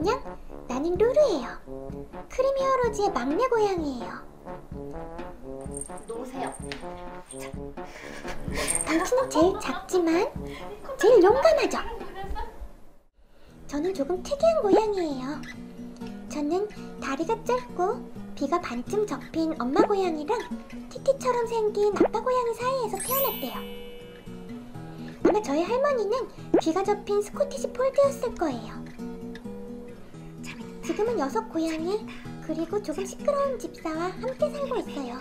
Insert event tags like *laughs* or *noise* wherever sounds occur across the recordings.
안녕, 나는 루루예요. 크림 히어로즈의 막내 고양이에요. 놓으세요. 당신은 제일 작지만 제일 용감하죠. 저는 조금 특이한 고양이에요. 저는 다리가 짧고 비가 반쯤 접힌 엄마 고양이랑 티티처럼 생긴 아빠 고양이 사이에서 태어났대요. 아마 저희 할머니는 비가 접힌 스코티시 폴드였을 거예요. 지금은 여섯 고양이 그리고 조금 시끄러운 집사와 함께 살고 있어요.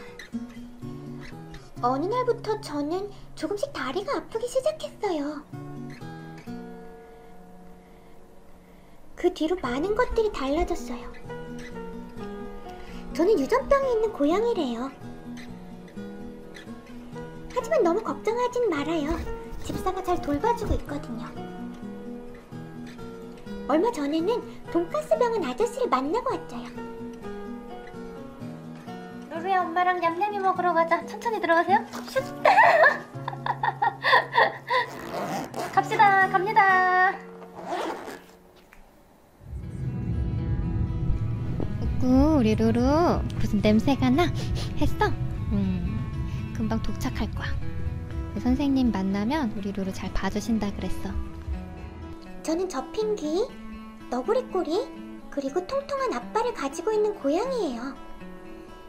어느 날부터 저는 조금씩 다리가 아프기 시작했어요. 그 뒤로 많은 것들이 달라졌어요. 저는 유전병이 있는 고양이래요. 하지만 너무 걱정하진 말아요. 집사가 잘 돌봐주고 있거든요. 얼마 전에는 돈가스 병원 아저씨를 만나고 왔어요. 루루야 엄마랑 냠냠이 먹으러 가자. 천천히 들어가세요. 슛. *laughs* 갑시다. 갑니다. 구 우리 루루 무슨 냄새가 나? 했어? 음 금방 도착할 거야. 그 선생님 만나면 우리 루루 잘 봐주신다 그랬어. 저는 접힌 귀, 너구리 꼬리, 그리고 통통한 앞발을 가지고 있는 고양이예요.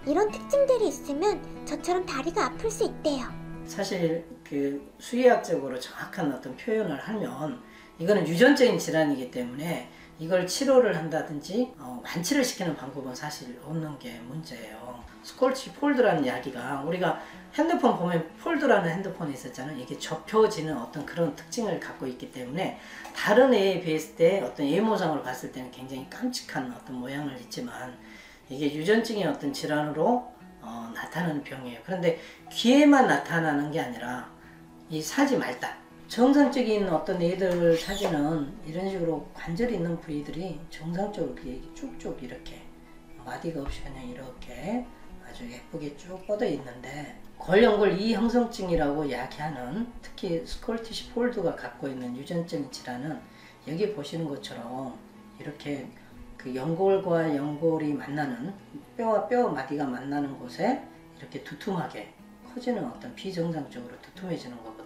이런 특징들이 있으면 저처럼 다리가 아플 수 있대요. 사실 그 수의학적으로 정확한 어떤 표현을 하면 이거는 유전적인 질환이기 때문에 이걸 치료를 한다든지 어, 완치를 시키는 방법은 사실 없는 게 문제예요. 스콜치 폴드라는 이야기가 우리가 핸드폰 보면 폴드라는 핸드폰이 있었잖아요. 이게 접혀지는 어떤 그런 특징을 갖고 있기 때문에 다른 애에 비했을 때 어떤 외모상으로 봤을 때는 굉장히 깜찍한 어떤 모양을 있지만 이게 유전적인 어떤 질환으로 어, 나타나는 병이에요. 그런데 귀에만 나타나는 게 아니라 이 사지 말다. 정상적인 어떤 애들 사진은 이런 식으로 관절이 있는 부위들이 정상적으로 쭉쭉 이렇게 마디가 없이 그냥 이렇게 아주 예쁘게 쭉 뻗어 있는데 걸연골 이형성증이라고 이야기하는 특히 스콜티시 폴드가 갖고 있는 유전적인 질환은 여기 보시는 것처럼 이렇게 그 연골과 연골이 만나는 뼈와 뼈 마디가 만나는 곳에 이렇게 두툼하게 커지는 어떤 비정상적으로 두툼해지는 거거든요.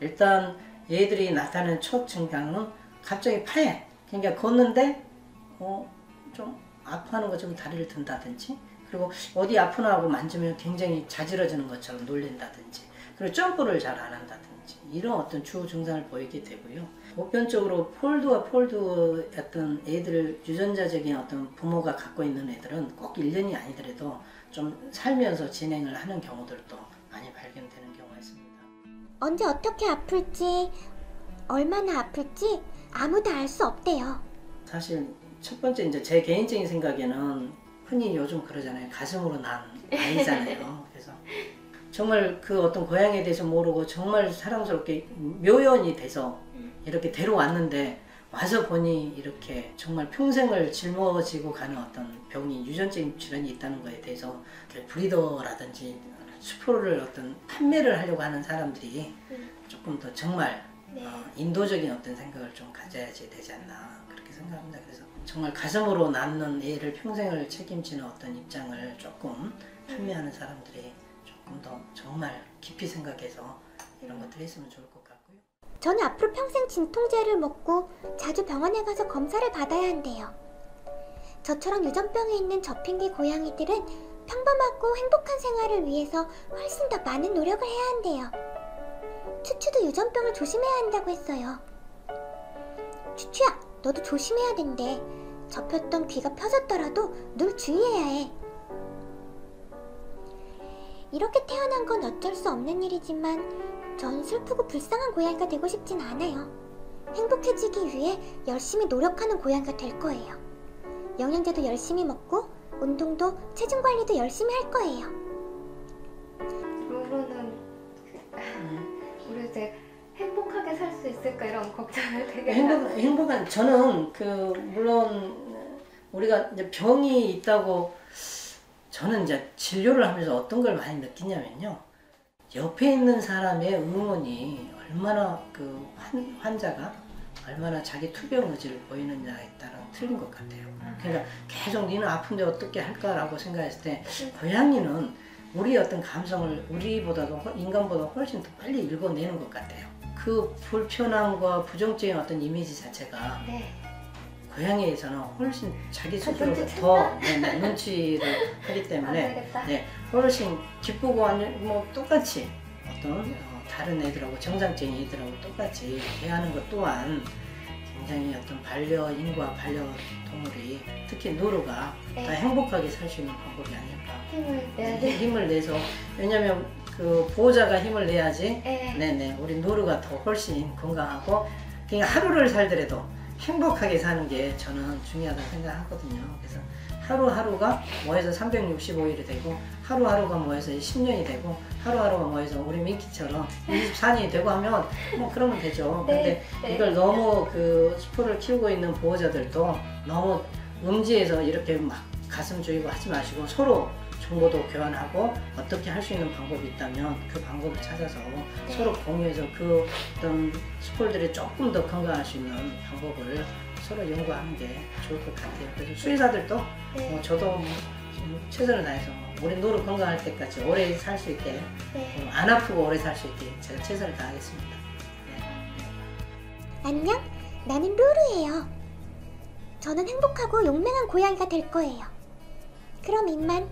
일단 얘들이 나타내는 첫 증상은 갑자기 파해. 그러니까 걷는데 어, 좀 아파하는 것처럼 다리를 든다든지 그리고 어디 아프나 하고 만지면 굉장히 자지러지는 것처럼 놀린다든지 그리고 점프를 잘 안 한다든지 이런 어떤 주 증상을 보이게 되고요. 보편적으로 폴드와 폴드 어떤 애들 유전자적인 어떤 부모가 갖고 있는 애들은 꼭 1년이 아니더라도 좀 살면서 진행을 하는 경우들도 많이 발견되는 있습니다. 언제 어떻게 아플지, 얼마나 아플지 아무도 알 수 없대요. 사실 첫 번째 이제 제 개인적인 생각에는 흔히 요즘 그러잖아요. 가슴으로 난 아이잖아요. *laughs* 그래서 정말 그 어떤 고향에 대해서 모르고 정말 사랑스럽게 묘연이 돼서 이렇게 데려왔는데 와서 보니 이렇게 정말 평생을 짊어지고 가는 어떤 병이 유전적인 질환이 있다는 거에 대해서 브리더라든지 수표를 어떤 판매를 하려고 하는 사람들이 조금 더 정말 어, 인도적인 어떤 생각을 좀 가져야지 되지 않나 그렇게 생각합니다. 그래서 정말 가슴으로 낳는 애를 평생을 책임지는 어떤 입장을 조금 판매하는 사람들이 조금 더 정말 깊이 생각해서 이런 것들이 있으면 좋을 것 같고요. 저는 앞으로 평생 진통제를 먹고 자주 병원에 가서 검사를 받아야 한대요. 저처럼 유전병이 있는 접힌귀 고양이들은 평범하고 행복한 생활을 위해서 훨씬 더 많은 노력을 해야 한대요. 추추도 유전병을 조심해야 한다고 했어요. 추추야, 너도 조심해야 된대. 접혔던 귀가 펴졌더라도 늘 주의해야 해. 이렇게 태어난 건 어쩔 수 없는 일이지만 전 슬프고 불쌍한 고양이가 되고 싶진 않아요. 행복해지기 위해 열심히 노력하는 고양이가 될 거예요. 영양제도 열심히 먹고 운동도 체중 관리도 열심히 할 거예요. 루루는 그, *laughs* 우리 이제 행복하게 살 수 있을까 이런 걱정을 되게 행복, 행복한 저는 그 물론 우리가 이제 병이 있다고 저는 이제 진료를 하면서 어떤 걸 많이 느끼냐면요. 옆에 있는 사람의 응원이 얼마나 그 환, 환자가 얼마나 자기 투병 의지를 보이느냐에 따라 틀린 것 같아요. 그러니까 계속 니는 아픈데 어떻게 할까라고 생각했을 때 고양이는 우리 어떤 감성을 우리보다도 훨- 인간보다 훨씬 더 빨리 읽어내는 것 같아요. 그 불편함과 부정적인 어떤 이미지 자체가 네. 고양이에서는 훨씬 자기 스스로가 눈치챘나? 더 네, 네, 눈치를 하기 안 때문에. 네, 훨씬 기쁘고 아니 뭐 똑같이 어떤 어, 다른 애들하고 정상적인 애들하고 똑같이 대하는 것 또한 굉장히 어떤 반려인과 반려동물이 특히 노루가 네. 더 행복하게 살 수 있는 방법이 아닐까 힘을 내야 네, 돼. 힘을 내서 왜냐면 그 보호자가 힘을 내야지 네. 네네 우리 노루가 더 훨씬 건강하고 그냥 하루를 살더라도 행복하게 사는 게 저는 중요하다고 생각하거든요. 그래서 하루하루가 뭐해서 365일이 되고 하루하루가 뭐해서 10년이 되고 하루하루가 뭐해서 우리 민키처럼 24년이 되고 하면 뭐 그러면 되죠. 네, 근데 네. 이걸 너무 그 스포를 키우고 있는 보호자들도 너무 음지에서 이렇게 막 가슴 조이고 하지 마시고 서로 정보도 교환하고 어떻게 할 수 있는 방법이 있다면 그 방법을 찾아서 서로 공유해서 그 어떤 스폴들이 조금 더 건강할 수 있는 방법을 서로 연구하는 게 좋을 것 같아요. 그래서 수의사들도 네. 뭐 저도 뭐좀 최선을 다해서 우리 노루 건강할 때까지 오래 살 수 있게 네. 어, 안 아프고 오래 살 수 있게 제가 최선을 다하겠습니다. 네. 안녕, 나는 루루예요. 저는 행복하고 용맹한 고양이가 될 거예요. 그럼 이만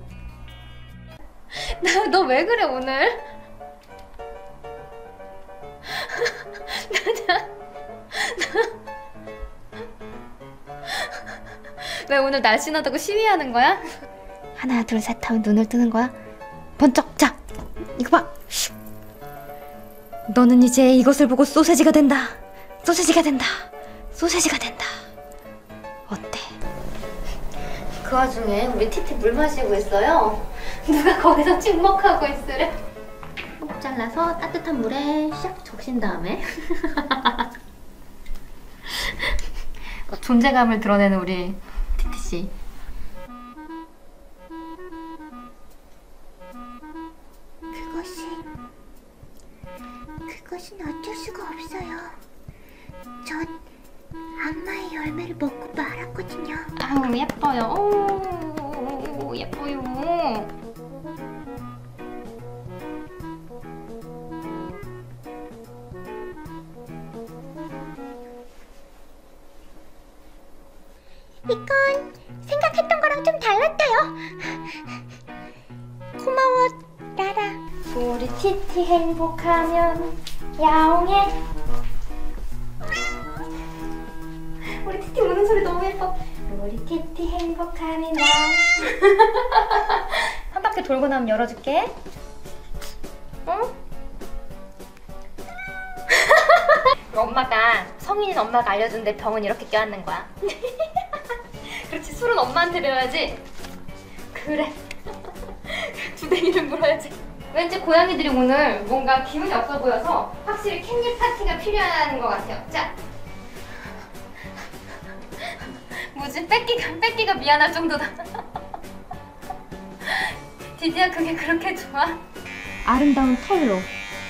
*laughs* 너왜 그래 오늘? *laughs* 왜 오늘 날씬하다고 시위하는 거야? 하나 둘 셋 하면 눈을 뜨는 거야. 번쩍 자 이거 봐. 너는 이제 이것을 보고 소세지가 된다. 소세지가 된다. 소세지가 된다. 어때? 그 와중에 우리 티티 물 마시고 있어요. 누가 거기서 찍먹하고 있으래? 꼭 잘라서 따뜻한 물에 샥 적신 다음에 *laughs* 존재감을 드러내는 우리 씨. 그것은 그것은 어쩔 수가 없어요. 전 악마의 열매를 먹고 말았거든요. 아우 예뻐요. 오, 예뻐요. 이건 생각했던 거랑 좀 달랐어요. 고마워, 라라. 우리 티티 행복하면 야옹해. 우리 티티 우는 소리 너무 예뻐. 우리 티티 행복하면 야옹. *laughs* 한 바퀴 돌고 나면 열어줄게. 응? *laughs* 엄마가 성인인 엄마가 알려준 내 병은 이렇게 껴안는 거야. *laughs* 술은 엄마한테 배워야지. 그래. *laughs* 주댕이를 물어야지. 왠지 고양이들이 오늘 뭔가 기운이 없어 보여서 확실히 캣닙 파티가 필요한 것 같아요. 자. *laughs* 뭐지? 뺏기가, 뺏기가 미안할 정도다. *laughs* 디디야, 그게 그렇게 좋아? 아름다운 털로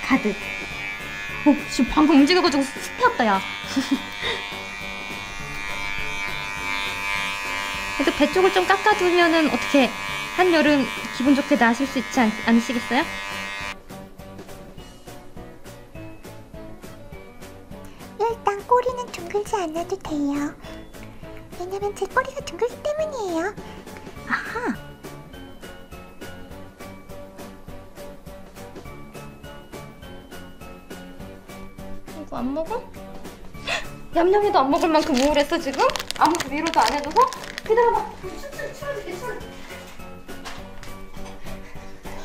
가득. 어, 지금 방금 움직여가지고 숲이었다 야. 그래도 배 쪽을 좀 깎아두면은 어떻게 한여름 기분 좋게 나실 수 있지 않, 않으시겠어요? 일단 꼬리는 둥글지 않아도 돼요. 왜냐면 제 꼬리가 둥글기 때문이에요. 아하. 이거 안 먹어? *gasps* 얌얌이도 안 먹을 만큼 우울했어 지금? 아무 위로도 안 해줘서? 기다려봐 추워줄게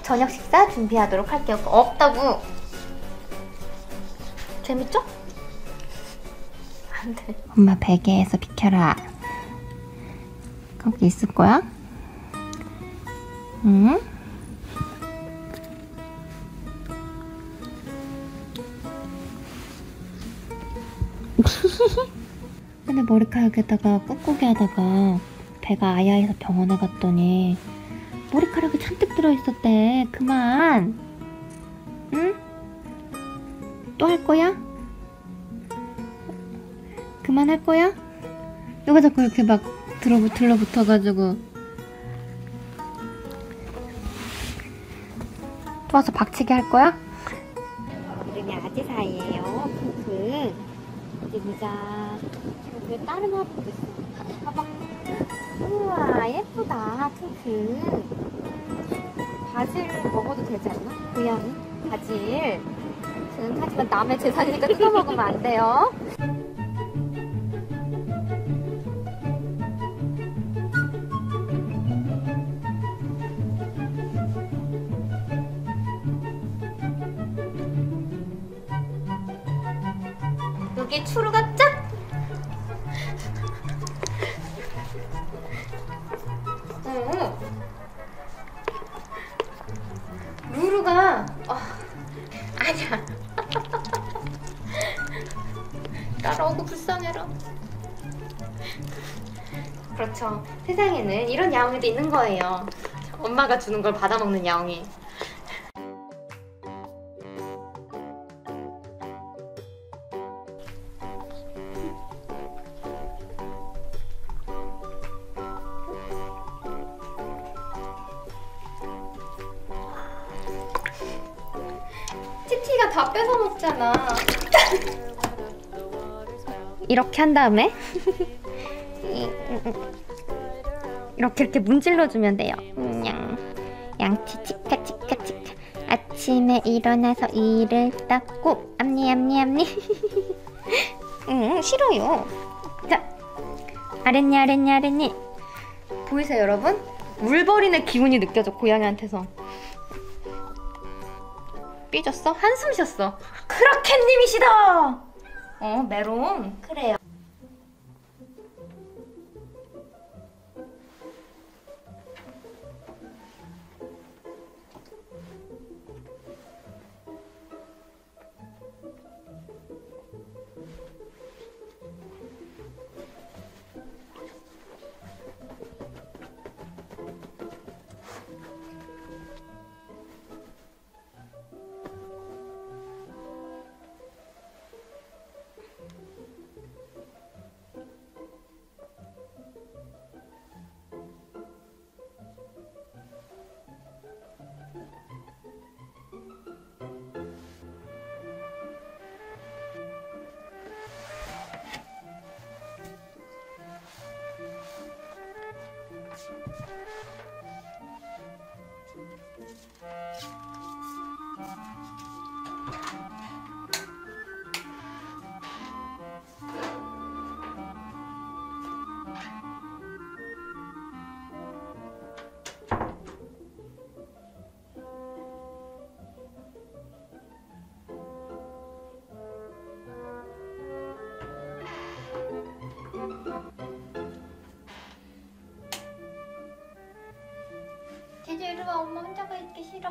저녁 식사 준비하도록 할게요 없다고 재밌죠? 안 돼 엄마 베개에서 비켜라. 거기 있을 거야? 응? *laughs* 머리카락에다가 꾹꾹이 하다가 배가 아야해서 병원에 갔더니 머리카락이 잔뜩 들어있었대. 그만. 응? 또 할 거야? 그만할 거야? 너가 자꾸 이렇게 막 들어, 들러붙어가지고 또 와서 박치기 할 거야? 보자. 왜 다른 화분도 있어? 봐봐. 우와 예쁘다 핑크. 바질 먹어도 되지 않나? 고양이? 바질. 음, 하지만 남의 재산이니까 뜯어 먹으면 안 돼요. 여기 추루가 짝! 어. 루루가 어, 아니야. *laughs* 따라오고 불쌍해라. 그렇죠. 세상에는 이런 야옹이도 있는 거예요. 엄마가 주는 걸 받아먹는 야옹이 뺏어 먹잖아. 이렇게 한 다음에 이렇게 이렇게 문질러 주면 돼요. 냥 양치 치카 치카 치카 아침에 일어나서 이를 닦고 앞니 앞니 앞니 응 *laughs* 싫어요. 자 아랫니 아랫니 아랫니 보이세요, 여러분? 물버린의 기운이 느껴져 고양이한테서. 삐졌어? 한숨 쉬었어. 크라켄님이시다. 어, 메롱. 그래요. 제주 이리 와. 엄마 혼자 가 있기 싫어.